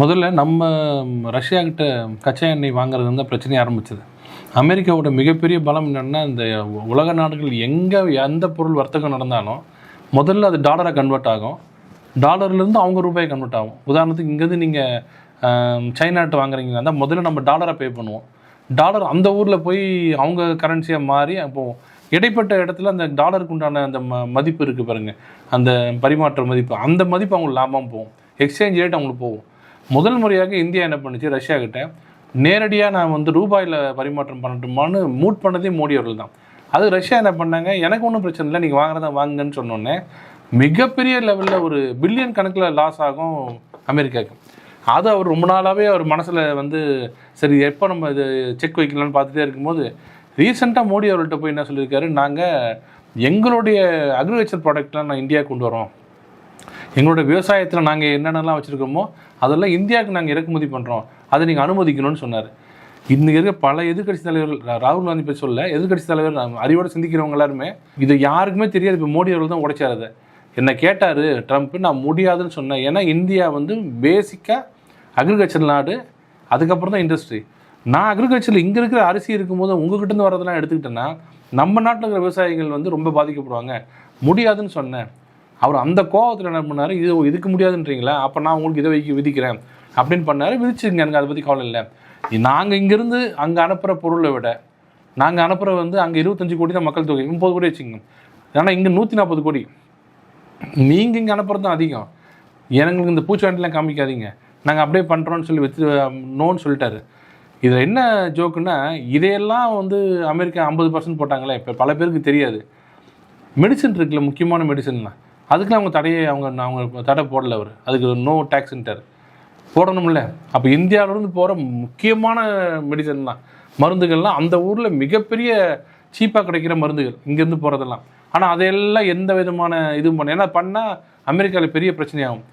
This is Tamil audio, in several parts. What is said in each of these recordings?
முதல்ல நம்ம ரஷ்யா கிட்ட கச்சா எண்ணெய் வாங்குறது வந்து பிரச்சனையை ஆரம்பிச்சது. அமெரிக்காவோட மிகப்பெரிய பலம் என்னென்னா இந்த உலக நாடுகள் எங்கே எந்த பொருள் வர்த்தகம் நடந்தாலும் முதல்ல அது டாலரை கன்வெர்ட் ஆகும். டாலர்லேருந்து அவங்க ரூபாய் கன்வெர்ட் ஆகும். உதாரணத்துக்கு இங்கேருந்து நீங்கள் சைனாட்டு வாங்குறீங்கன்னா தான் முதல்ல நம்ம டாலரை பே பண்ணுவோம். டாலர் அந்த ஊரில் போய் அவங்க கரன்சியாக மாறி அப்போ இடைப்பட்ட இடத்துல அந்த டாலருக்கு உண்டான அந்த ம மதிப்பு இருக்குது பாருங்கள் அந்த பரிமாற்ற மதிப்பு அந்த மதிப்பு அவங்களுக்கு லாபம் போகும். எக்ஸ்சேஞ்ச் ரேட் அவங்களுக்கு போகும். முதல் முறையாக இந்தியா என்ன பண்ணுச்சு? ரஷ்யா கிட்ட நேரடியாக நான் வந்து ரூபாயில் பரிமாற்றம் பண்ணட்டுமான்னு மூட் பண்ணதே மோடி அவர்கள் தான். அது ரஷ்யா என்ன பண்ணாங்க? எனக்கு ஒன்றும் பிரச்சனை இல்லை நீங்கள் வாங்குறதா வாங்குங்கன்னு சொன்னோன்னே மிகப்பெரிய லெவலில் ஒரு பில்லியன் கணக்கில் லாஸ் ஆகும் அமெரிக்காவுக்கு. அது அவர் ரொம்ப நாளாகவே அவர் மனசில் வந்து சரி எப்போ நம்ம இது செக் வைக்கலாம்னு பார்த்துட்டே இருக்கும்போது ரீசெண்டாக மோடி அவர்கள்ட்ட போய் என்ன சொல்லியிருக்காரு? நாங்கள் எங்களுடைய அக்ரிகல்ச்சர் ப்ராடக்ட்லாம் நான் இந்தியா கொண்டு வரோம். எங்களோட விவசாயத்தில் நாங்கள் என்னென்னலாம் வச்சுருக்கோமோ அதெல்லாம் இந்தியாவுக்கு நாங்கள் இறக்குமதி பண்ணுறோம் அதை நீங்கள் அனுமதிக்கணும்னு சொன்னார். இன்றைக்கி இருக்க பல எதிர்கட்சி தலைவர்கள் ராகுல் காந்தி பேர் சொல்ல எதிர்கட்சி தலைவர் அறிவோடு சிந்திக்கிறவங்க எல்லாருமே இது யாருக்குமே தெரியாது. இப்போ மோடி அவர்கள் தான் உடைச்சார் அதை. என்னை கேட்டார் ட்ரம்ப் நான் முடியாதுன்னு சொன்னேன். ஏன்னா இந்தியா வந்து பேசிக்காக அக்ரிகல்ச்சர் நாடு. அதுக்கப்புறம் தான் இண்டஸ்ட்ரி நான் அக்ரிகல்ச்சரில் இங்கே இருக்கிற அரிசி இருக்கும்போது உங்ககிட்ட இருந்து வரதெல்லாம் எடுத்துக்கிட்டேன்னா நம்ம நாட்டில் இருக்கிற விவசாயிகள் வந்து ரொம்ப பாதிக்கப்படுவாங்க. முடியாதுன்னு சொன்னேன். அவர் அந்த கோபத்தில் என்ன பண்ணார்? இது இதுக்கு முடியாதுன்றீங்களா? அப்போ நான் உங்களுக்கு இதை வைக்க விதிக்கிறேன். அப்படின்னு பண்ணார். விதிச்சுங்க எனக்கு அதை பற்றி கவலை இல்லை. நாங்கள் இங்கேருந்து அங்கே அனுப்புகிற பொருளை விட நாங்கள் அனுப்புகிற வந்து அங்கே இருபத்தஞ்சு கோடி தான் மக்கள் தொகை. முப்பது கோடி வச்சுங்க ஆனால் இங்கே நூற்றி நாற்பது கோடி. நீங்கள் இங்கே அனுப்புகிறது தான் அதிகம். எனக்கு இந்த பூச்சாண்டிலாம் காமிக்காதீங்க. நாங்கள் அப்படியே பண்ணுறோன்னு சொல்லி வச்சு நோன்னு சொல்லிட்டாரு. இதில் என்ன ஜோக்குன்னா இதையெல்லாம் வந்து அமெரிக்கா ஐம்பது பர்சன்ட் போட்டாங்களே இப்போ பல பேருக்கு தெரியாது. மெடிசன் இருக்குல்ல முக்கியமான மெடிசன்லாம். அதுக்கெல்லாம் அவங்க தடையை அவங்க அவங்க தடை போடல அவர். அதுக்கு நோ டேக்ஸ்ன்ட்டார் போடணும்ல. அப்போ இந்தியாவிலேருந்து போகிற முக்கியமான மெடிசன் தான். மருந்துகள்லாம் அந்த ஊரில் மிகப்பெரிய சீப்பாக கிடைக்கிற மருந்துகள். இங்கேருந்து போகிறதெல்லாம் ஆனால் அதையெல்லாம் எந்த விதமான இதுவும் பண்ண ஏன்னா பண்ணால் அமெரிக்காவில் பெரிய பிரச்சனையாகும்.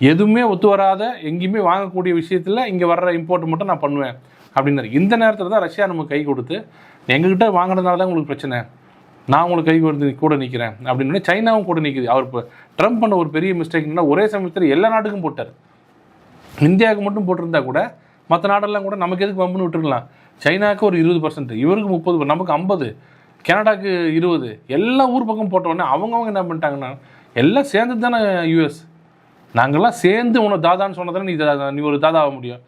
எதுவுமே ஒத்து வராத எங்கேயுமே வாங்கக்கூடிய விஷயத்தில் இங்கே வர்ற இம்போர்ட் மட்டும் நான் பண்ணுவேன். அப்படின்னாரு. இந்த நேரத்தில் தான் ரஷ்யா நமக்கு கை கொடுத்து எங்ககிட்ட வாங்கினதுனால தான் உங்களுக்கு பிரச்சனை. நான் உங்களுக்கு கை கொடுத்து கூட நிற்கிறேன் அப்படின்னு சைனாவும் கூட நிற்குது அவர் இப்போ ட்ரம்ப் பண்ண ஒரு பெரிய மிஸ்டேக் என்னன்னா ஒரே சமயத்தில் எல்லா நாட்டுக்கும் போட்டார். இந்தியாவுக்கு மட்டும் போட்டிருந்தா கூட மற்ற நாடெல்லாம் கூட நமக்கு எதுக்கு பம்புன்னு விட்டுருக்கலாம். சைனாவுக்கு ஒரு இருபது பர்சன்ட் இவருக்கு முப்பது நமக்கு ஐம்பது கனடாக்கு இருபது எல்லா ஊர் பக்கம் போட்டோடனே அவங்கவங்க என்ன பண்ணிட்டாங்கன்னா எல்லாம் சேர்ந்து தானே யூஎஸ் நாங்கள்லாம் சேர்ந்து உன்னை தாதான்னு சொன்னதானே நீ தாதா- நீ ஒரு தாதா ஆக முடியும்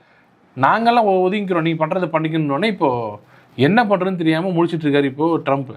நாங்கள்லாம் ஒதுங்கிக்கிறோம். நீ பண்ணுறதை பண்ணிக்கணுன்னே இப்போது என்ன பண்ணுறதுன்னு தெரியாமல் முடிச்சிட்டு இருக்காரு இப்போது ட்ரம்ப்